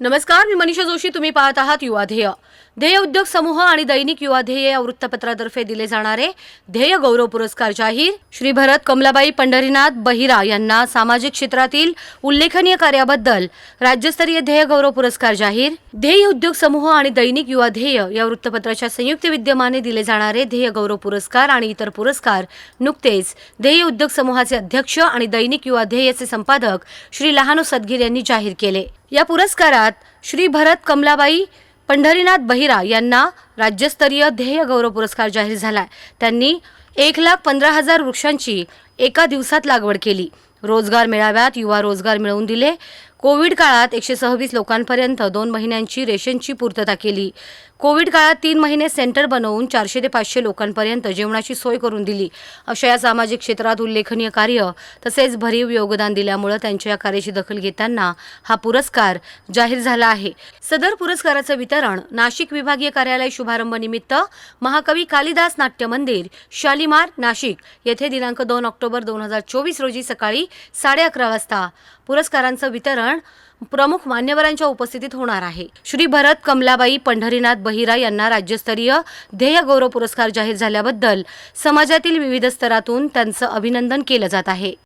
नमस्कार मी मनीषा जोशी तुम्ही पाहत आहात युवा ध्येय. ध्येय उद्योग समूह आणि दैनिक युवा ध्येय या वृत्तपत्रातर्फे दिले जाणारे ध्येय गौरव पुरस्कार जाहीर. श्री भरत कमलाबाई पंढरीनाथ बहिरा यांना सामाजिक क्षेत्रातील उल्लेखनीय कार्याबद्दल राज्यस्तरीय ध्येय गौरव पुरस्कार जाहीर. ध्येय उद्योग समूह आणि दैनिक युवा ध्येय या वृत्तपत्राच्या संयुक्त विद्यमाने दिले जाणारे ध्येय गौरव पुरस्कार आणि इतर पुरस्कार नुकतेच ध्येय उद्योग समूहाचे अध्यक्ष आणि दैनिक युवा ध्येयचे संपादक श्री लहानू सदगीर यांनी जाहीर केले. या पुरस्कारात श्री भरत कमलाबाई पंढरीनाथ बहिरा यांना राज्यस्तरीय ध्येय गौरव पुरस्कार जाहीर झालाय. त्यांनी एक लाख पंधरा हजार वृक्षांची एका दिवसात लागवड केली. रोजगार मेळाव्यात युवा रोजगार मिळवून दिले. कोविड काळात एकशे सव्वीस लोकांपर्यंत दोन महिन्यांची रेशनची पूर्तता केली. कोविड काळात तीन महिने सेंटर बनवून चारशे ते पाचशे लोकांपर्यंत जेवणाची सोय करून दिली. अशा या सामाजिक क्षेत्रात उल्लेखनीय कार्य तसेच भरीव योगदान दिल्यामुळे त्यांच्या या कार्याची दखल घेताना हा पुरस्कार जाहीर झाला आहे. सदर पुरस्काराचं वितरण नाशिक विभागीय कार्यालय शुभारंभ निमित्त महाकवी कालिदास नाट्य मंदिर शालिमार नाशिक येथे दिनांक दोन ऑक्टोबर दोन हजार चोवीस रोजी सकाळी साडे अकरा वाजता पुरस्कारांचं वितरण प्रमुख मान्यवरांच्या उपस्थितीत होणार आहे. श्री भरत कमलाबाई पंढरीनाथ बहिरा यांना राज्यस्तरीय ध्येय गौरव पुरस्कार जाहीर झाल्याबद्दल समाजातील विविध स्तरातून त्यांचं अभिनंदन केलं जात आहे.